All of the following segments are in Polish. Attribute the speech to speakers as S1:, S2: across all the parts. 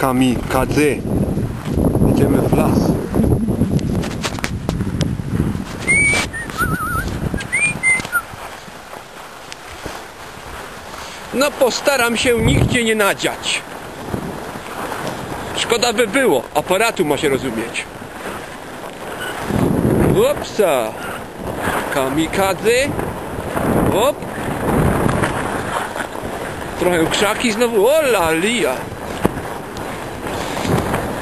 S1: kamikadze. Idziemy w las. No postaram się nigdzie nie nadziać. Szkoda by było, aparatu ma się rozumieć. Upsa. Kamikadze. Hop. Trochę krzaki znowu. O la lia.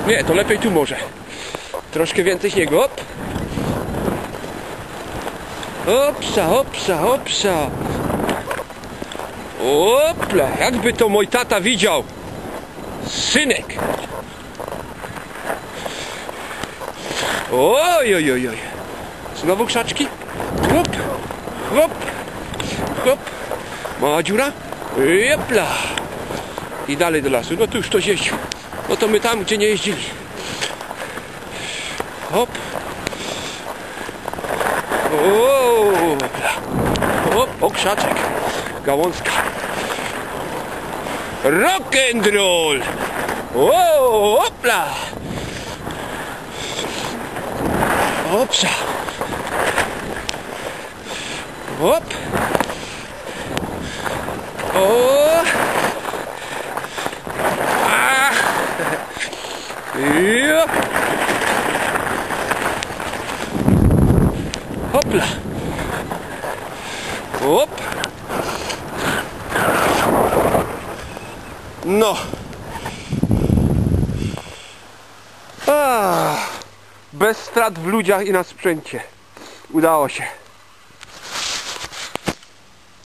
S1: Nie, to lepiej tu może. Troszkę więcej śniegu. Hop. Hopsa, hopsa, hopsa. Opla, jakby to mój tata widział. Synek. Oj, oj, oj, oj. Znowu krzaczki? Hop, hop, hop. Mała dziura? Jepla. I dalej do lasu. No tu już ktoś jeździł. No to my tam, gdzie nie jeździli. Hop. O. Hop, o. Gałązka. Rock and roll. O, hopla. Hopsa. Hop. O. Ja. Hopla. Hop. No. A. Bez strat w ludziach i na sprzęcie. Udało się.